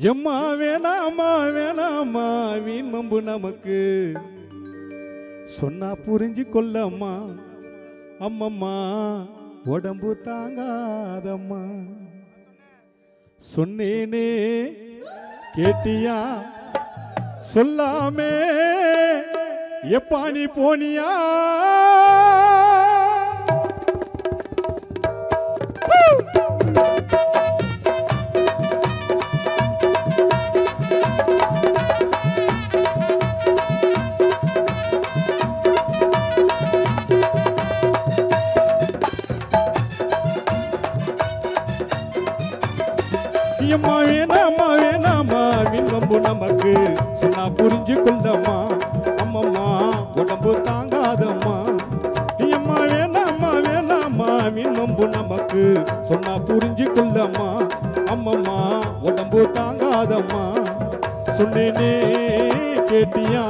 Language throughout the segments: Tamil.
எம்மா வேணாமா வேணாமா வீண் மம்பு நமக்கு. சொன்னா புரிஞ்சு கொள்ளம்மா அம்மம்மா உடம்பு தாங்காதம்மா. சொன்னேனே கேட்டியா? சொல்லாமே எப்பா நீ போனியா? ஐயம்மா வேணாமா வேணாமா விண்ணம்பு நமக்கு சொன்னா புரிஞ்சு கொள்ளம்மா அம்மம்மா உடம்பு தாங்காதம்மா. ஐயம்மா வேணாமா வேணாமா விண்ணம்பு நமக்கு சொன்னா புரிஞ்சு கொள்ளம்மா அம்மம்மா உடம்பு தாங்காதம்மா. சொன்னேனே கேட்டியா?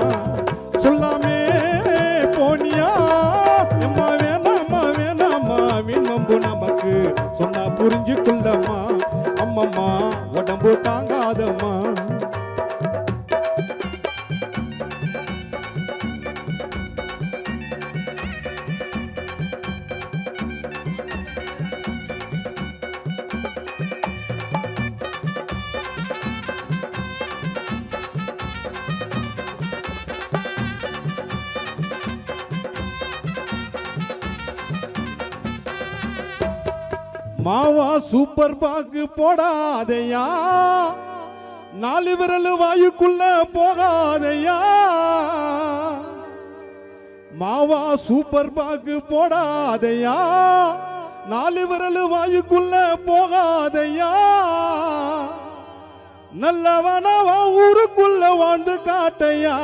சொல்லாமே மாவா சூப்பர் பாக்கு போடாதையா? நாலு விரல் வாயுக்குள்ள போகாதையா? மாவா சூப்பர் பாக்கு போடாதையா? நாலு விரல் வாயுக்குள்ள போகாதையா? நல்லவனவா ஊருக்குள்ள வாழ்ந்து காட்டையா?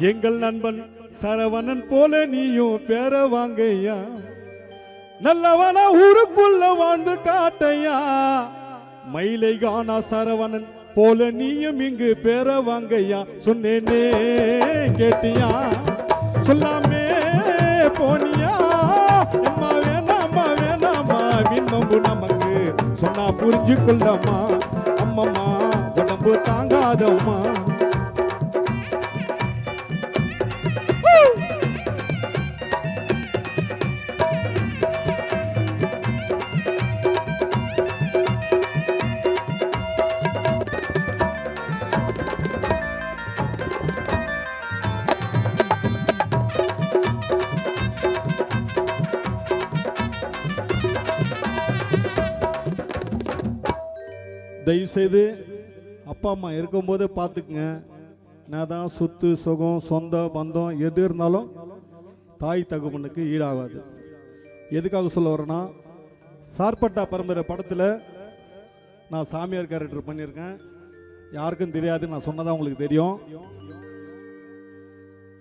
எங்கள் நண்பன் சரவணன் போல நீயும் பேர வாங்கையா? நல்லவன ஊருக்குள்ள வாழ்ந்து காட்டையா? மயிலை காணா சரவணன் போல நீயும் இங்கு பெற வாங்கையா? சொன்னேனே கேட்டியா? சொல்லாமே போனியா? எம்மா வேணாமா வேணாமா விண்ணம்பு நமக்கு. சொன்னா புரிஞ்சு கொள்ளம்மா அம்மம்மா உடம்பு தாங்காதம்மா. தயவுசெய்து அப்பா அம்மா இருக்கும்போது பார்த்துக்குங்க. நான் தான் சொத்து சுகம் சொந்தம் பந்தம் எது இருந்தாலும் தாய் தகப்பனுக்கு ஈடாகாது. எதுக்காக சொல்ல வரேன்னா சார்பட்டா பரம்பரை படத்தில் நான் சாமியார் கேரக்டர் பண்ணியிருக்கேன். யாருக்கும் தெரியாது நான் சொன்னதாக உங்களுக்கு தெரியும்.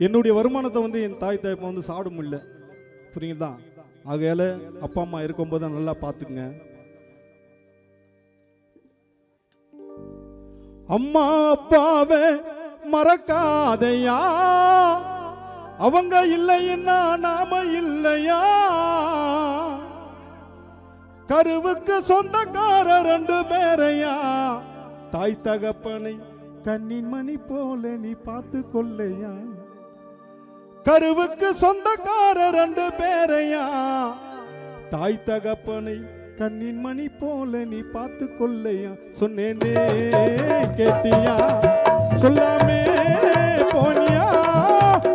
என்னுடைய வருமானத்தை வந்து என் தாய் தகப்பன் வந்து சாப்பிட முடியல. புரியுங்களா ஆகையால் அப்பா அம்மா இருக்கும்போது நல்லா பார்த்துக்குங்க. அம்மா அப்பாவே மறக்காதையா? அவங்க இல்லைன்னா நாம இல்லையா? கருவுக்கு சொந்தக்கார ரெண்டு பேரையா? தாய் தகப்பனை கண்ணின் மணி போல நீ பார்த்து கொள்ளையா? கருவுக்கு சொந்தக்கார ரெண்டு பேரையா? தாய் தகப்பனை கண்ணின் மணி போல நீ பார்த்து கொள்ளையா சொன்னேனே கேட்டியா? சொல்லாமே போனியா?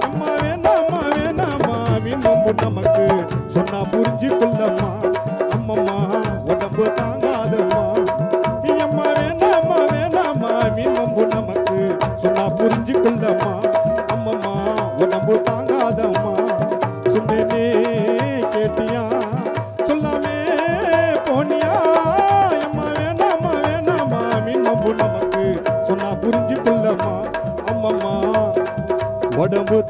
அம்மா வேணாமா வேணாமா விண்ணம்பு நமக்கு சொன்னா புரிஞ்சு கொள்ளம்மா அம்மம்மா உடம்பு தாங்காதம்மா. அம்மா வேணாமா வேணாமா விண்ணம்பு நமக்கு சொன்னா புரிஞ்சு கொள்ளம்மா அம்மம்மா உடம்பு தாங்காதம்மா. சொன்னேனே உடம்பு தாங்காத